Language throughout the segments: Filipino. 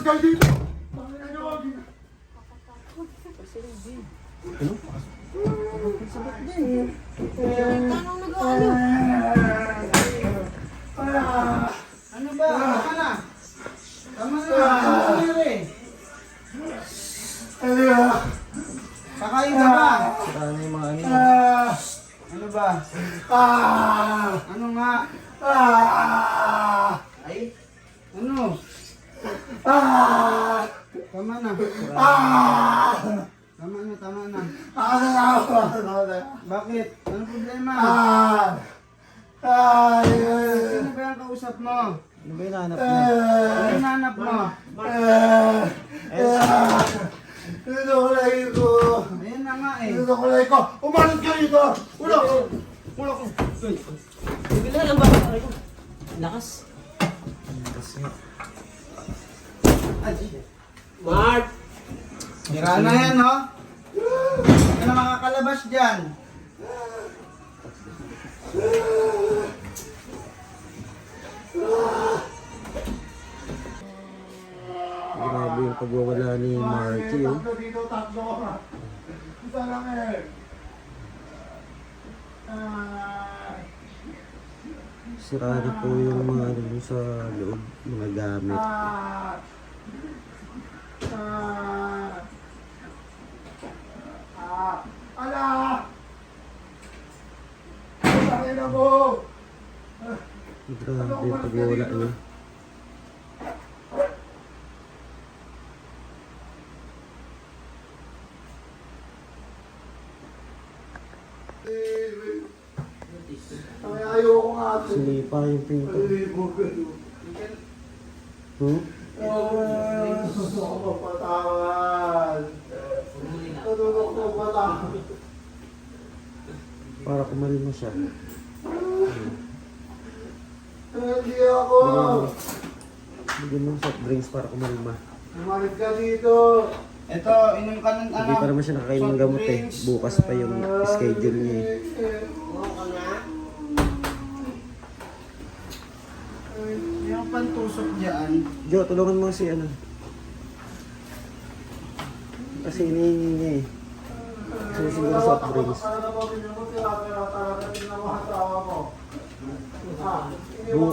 Pulis kayo dito! Pangina nyo! Ano ba? Tama na. Tama na. Ano nangyari? Kakain ka ba? Na yung mga ano. Ano ba? Ano nga? Ay? Ano? Tama na. Tama na, tama na. Bakit? Ano problema? Sino ba yung kausap mo? Ano ba yung nahanap mo? Ano yung nanap mo? Dito ko lagi ko! Ayun na nga eh. Dito ko lagi ko! Umalis ka dito! Ulo! Ulo ko! Bigla lang ba? Ko. Lakas. Mark! Sira na yan, no? Hindi na makakalabas dyan. Grabe yung pagwawala ni Marky. Oh. Tatlo dito, tatlo. Isa lang eh. Ah, Sira na po yung mga ano sa loob, mga gamit. ah, ah, ah, ala! Putangin na mo! Grabe yung pagwawala niya. Ay, ayoko nga ito. Sinipa yung pinto. Hmm? Ah, Gusto ko mapatawan. Natulog ko mapatawan. Para kumalma siya. Hindi ako. Bigyan mo soft drinks para kumalma. Umalit ka dito. Ito, inom ka ng ano? Hindi pa naman siya nakakain ng gamot eh. Bukas pa yung schedule niya eh. Yung pantusok dyan. Jo, tulungan mo si ano. Kasi hinihingi niya eh. Kasi siguro soft drinks. Mo mo tira-tira talaga din ang mga asawa mo. Ah, Bu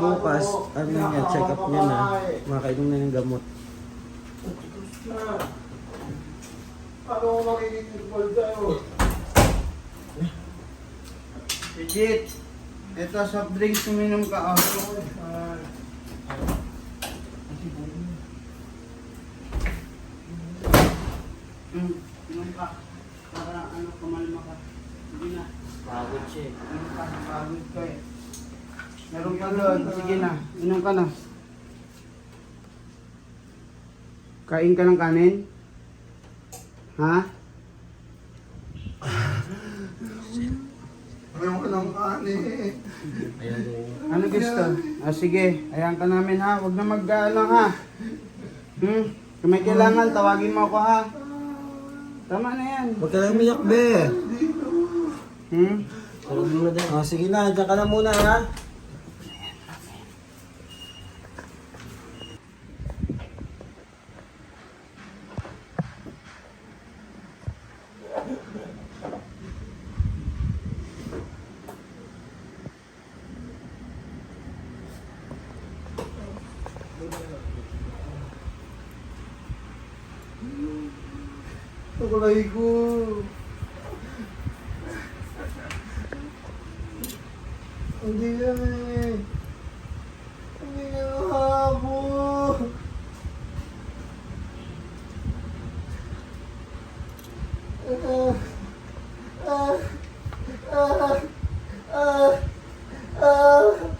bukas, ano, niya, check up niya na. babae. Makainom na ng gamot. Ah. Paano ko involved sa'yo? Legit. Ito, soft drinks uminom ka. Oh. Ah, Mm, inom ka. Para ano, kumalma ka. Sige na. Pagod siya eh. Inom ka. Pagod ka eh. Meron ka doon. Sige na. Inom ka na. Kain ka ng kanin? Ha? Ayaw ko ng kanin. Ano gusto? Ah, sige. Ayan ka namin ha. Huwag na mag-ano ha. Hmm? Kung may kailangan, tawagin mo ako ha. Tama na yan. Huwag ka lang umiyak, be. Hmm? Tulog mo na din. Oh, sige na, dyan ka na muna ha. Tukulay ko. Hindi yan eh. Hindi yan habo. Ah, ah, ah, ah, ah.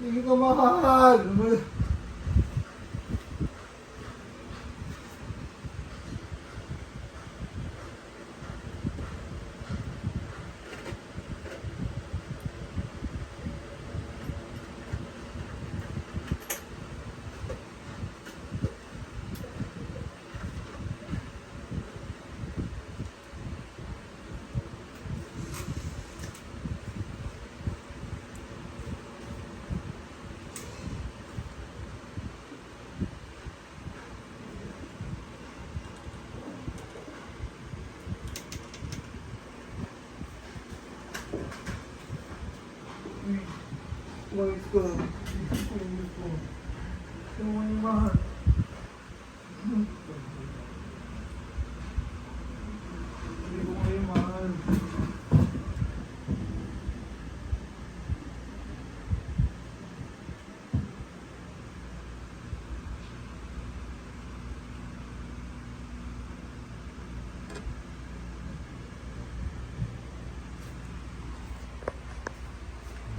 Hindi ka mahal. Ka. Hindi ko kayo mahal.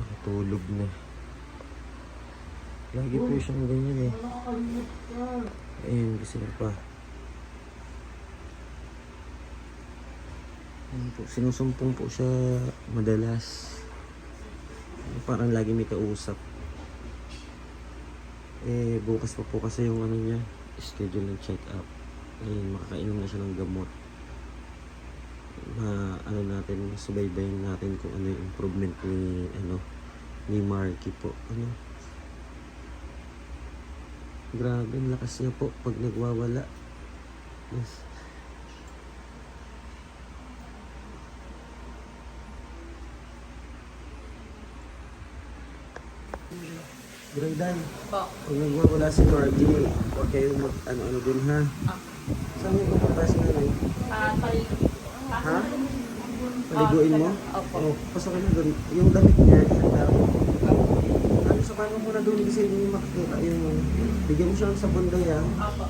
Nakatulog na. Lagi po siyang ganyan eh. Ayun, gising pa. Ayun po, sinusumpong po siya madalas. Parang lagi may kausap. Eh, bukas pa po kasi yung ano niya, schedule ng check-up. Ayun, makakainom na siya ng gamot. Ma, ano natin, subaybayin natin kung ano yung improvement ni, ano, ni Marky po. Ano, Grabe, ang lakas niya po pag nagwawala. Yes. Graydan, Po. pag nagwawala si Marky, huwag kayong mag ano-ano dun ha. Saan mo pupunta si nanay? Ah, pal... Ha? Paliguin mo? Opo. Oh, pasok na dun. Yung damit niya, isang tao. Ano, sa mo muna dun kasi hindi niya makikita yung... Bigyan mo siya ng sabon daya. Opo.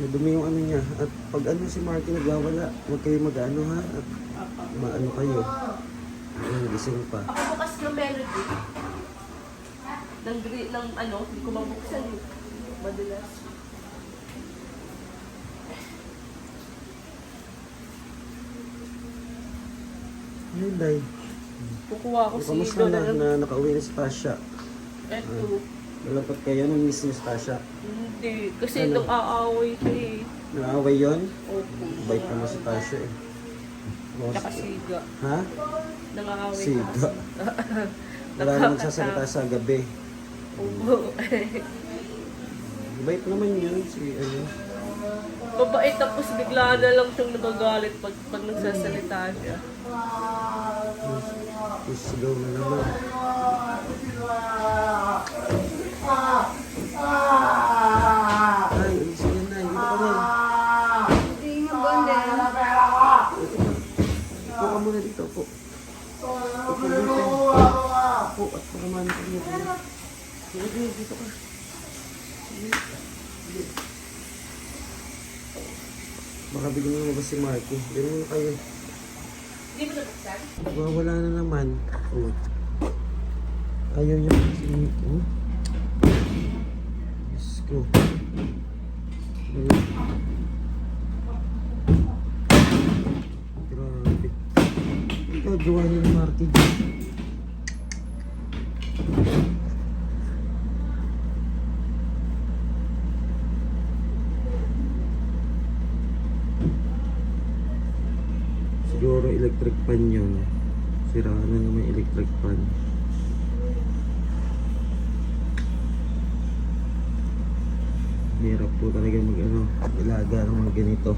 Nadumi yung ano niya. At pag ano si Marky nagwawala, huwag kayo mag-ano ha. At maano kayo. Ayun, gising pa. Ako bukas ng melody. Ng, ng ano, hindi ko mabuksan. Madalas. Ayun, Day. Kukuha ko si Kamusta na, ng... na nakauwi na si Tasha? Eto. Nalapat kayo nung miss niyo si Tasha. Hindi. Kasi Ano? nung aaway siya eh. Naaway yon Opo. Bait naman si Tasha eh. Oh, Tsaka siga. Ha? Nangaaway Siga. Wala na magsasalita sa gabi. Opo. Bait naman yun si ano. Mabait tapos bigla na lang siyang nagagalit pag, pag nagsasalita siya. Isigaw na naman. Ay, yan na. Dito ka na. Hindi nga bonde. Upo ka muna dito. Upo. Upo dito. Upo at paraman ka. Sige, sige, dito ka. Baka bigyan mo ba si Marky? Ganun kayo. Hindi mo nabuksan? Wawala na naman. Oh. Ayaw niya kasi. Oh. Ko. Wala. Grabe. Ikaw, gawa niya ni Marky. Siguro electric pan yun. Sira na naman yung electric pan. Hirap po talaga mag ano, ilaga ng mga ganito.